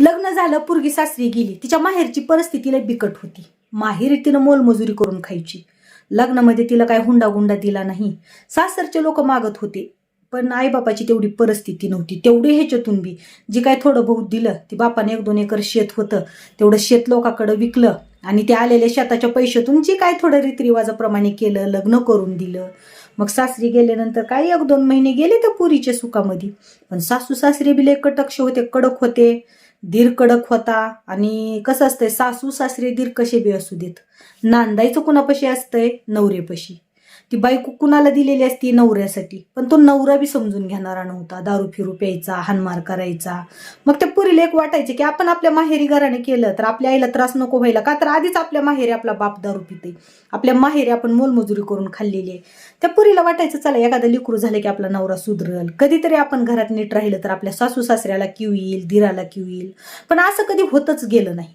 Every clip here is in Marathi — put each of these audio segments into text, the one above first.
लग्न झालं पुरगी सासरी गेली. तिच्या माहेरची परिस्थिती लय बिकट होती. माहेरी तिनं मोलमजुरी करून खायची. लग्नामध्ये तिला काय हुंडागुंडा दिला नाही. सासरचे लोक मागत होते पण आईबापाची तेवढी परिस्थिती नव्हती. तेवढी ह्याच्यातून बी जे काय थोडं बहुत दिलं ती बापाने एक दोन एकर शेत होतं. तेवढं शेत लोकाकडं विकलं आणि ते आलेल्या शेताच्या पैशातून जे काय थोडं रीतिरिवाजाप्रमाणे केलं लग्न करून दिलं. मग सासरी गेल्यानंतर काय एक दोन महिने गेले त्या पुरीच्या सुखामध्ये. पण सासू सासरे बी लय कटक्ष होते कडक होते. धीर कडक होता आणि कसं असतंय सासू सासरे दीर कसे बी असू देत. नांदायचं कुणापाशी असतंय? नवरेपाशी ती बायको कुणाला दिलेली असती नवऱ्यासाठी? पण तो नवरा बी समजून घेणारा नव्हता. दारू फिरू प्यायचा हानमार करायचा. मग त्या पुरीला एक वाटायचे की आपण आपल्या माहेरी घराने केलं तर आपल्या आईला त्रास नको व्हायला का? तर आधीच आपल्या माहेरी आपला बाप दारू पिते. आपल्या माहेरी आपण मोलमजुरी करून खाल्लेली आहे. त्या पुरीला वाटायचं चला एखादा लिकरू झालं की आपला नवरा सुधरल. कधीतरी आपण घरात नीट राहिलं तर आपल्या सासू सासऱ्याला किव येईल दिराला किव येईल. पण असं कधी होतच गेलं नाही.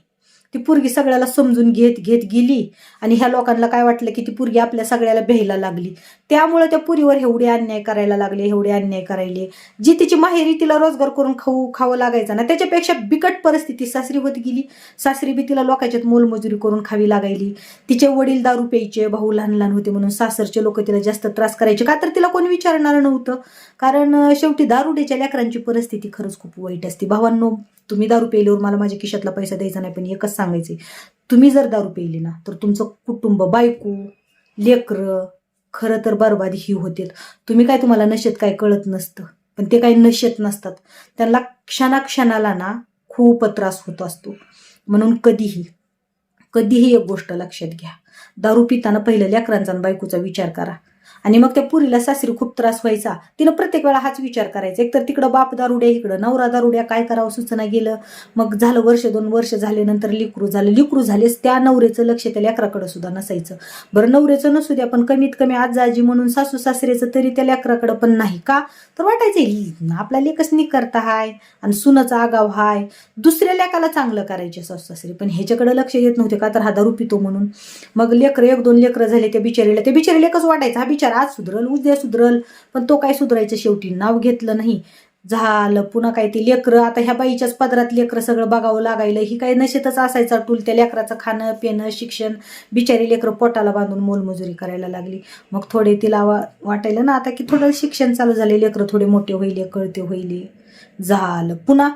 ती पुरगी सगळ्याला समजून घेत घेत गेली. आणि ह्या लोकांना काय वाटलं की ती पुरगी आपल्या सगळ्याला भ्यायला लागली. त्यामुळे त्या पुरीवर एवढे अन्याय करायला लागले एवढे अन्याय करायले. जी तिची माहेरी तिला रोजगार करून खाऊ खावं लागायचा ना त्याच्यापेक्षा बिकट परिस्थिती सासरी होत गेली. सासरी बी तिला लोकांच्यात मोलमजुरी करून खावी लागायली. तिचे वडील दारू प्यायचे भाऊ लहान लहान होते म्हणून सासरचे लोक तिला जास्त त्रास करायचे. का तर तिला कोणी विचारणार नव्हतं. कारण शेवटी दारुडेच्या लेकरांची परिस्थिती खरंच खूप वाईट असते. भावांनो तुम्ही दारू प्यायल्यावर मला माझ्या खिशातला पैसा द्यायचा नाही पण एकच सांगायचे तुम्ही जर दारू पिली ना तर तुमचं कुटुंब बायको लेकरं खरं तर बरबादी ही होते तुम्ही काय तुम्हाला नशेत काय कळत नसतं पण ते काही नशेत नसतात. त्यांना क्षणाक्षणाला ना खूप त्रास होत असतो. म्हणून कधीही कधीही एक गोष्ट लक्षात घ्या. दारू पिताना पहिलं लेकरांचा बायकोचा विचार करा. आणि मग त्या पुरीला सासरी खूप त्रास व्हायचा. तिनं प्रत्येक वेळा हाच विचार करायचा. एकतर तिकडं बाप दारुड्या इकडं नवरा दारुड्या काय करावं सुचना गेलं. मग झालं वर्ष दोन वर्ष झाले नंतर लिकरू झालं. लिकरू झालेच त्या नवऱ्याचं लक्ष त्या लेकराकडं सुद्धा नसायचं. बरं नवऱ्याचं नसू द्या पण कमीत कमी आज आजी म्हणून सासू सासऱ्याचं तरी त्या लेकराकडं पण नाही का? तर वाटायचं आपला लेकच करता हाय आणि सुनाचा आगाव हाय. दुसऱ्या लेकाला चांगलं करायचे सासू सासरी पण ह्याच्याकडे लक्ष देत नव्हते का? तर हा दारू पितो म्हणून. मग लेकरं एक दोन लेकरं झाले त्या बिचारीला. त्या बिचारी लेकच वाटायचं हा विचार आज सुधरल उद्या सुधरल पण तो काय सुधरायचं शेवटी? नाव घेतलं नाही. झालं पुन्हा काय ते लेकरं आता ह्या बाईच्याच पदरात लेकरं सगळं बघावं लागायलं ही काय नशेतच असायचा टूल त्या लेकराचं खाणं पिणं शिक्षण. बिचारी लेकरं पोटाला बांधून मोलमजुरी करायला लागली. मग थोडे तिला वा वाटायला ना आता की थोडं शिक्षण चालू झाले लेकरं थोडे मोठे होईल कळते होईल झालं. पुन्हा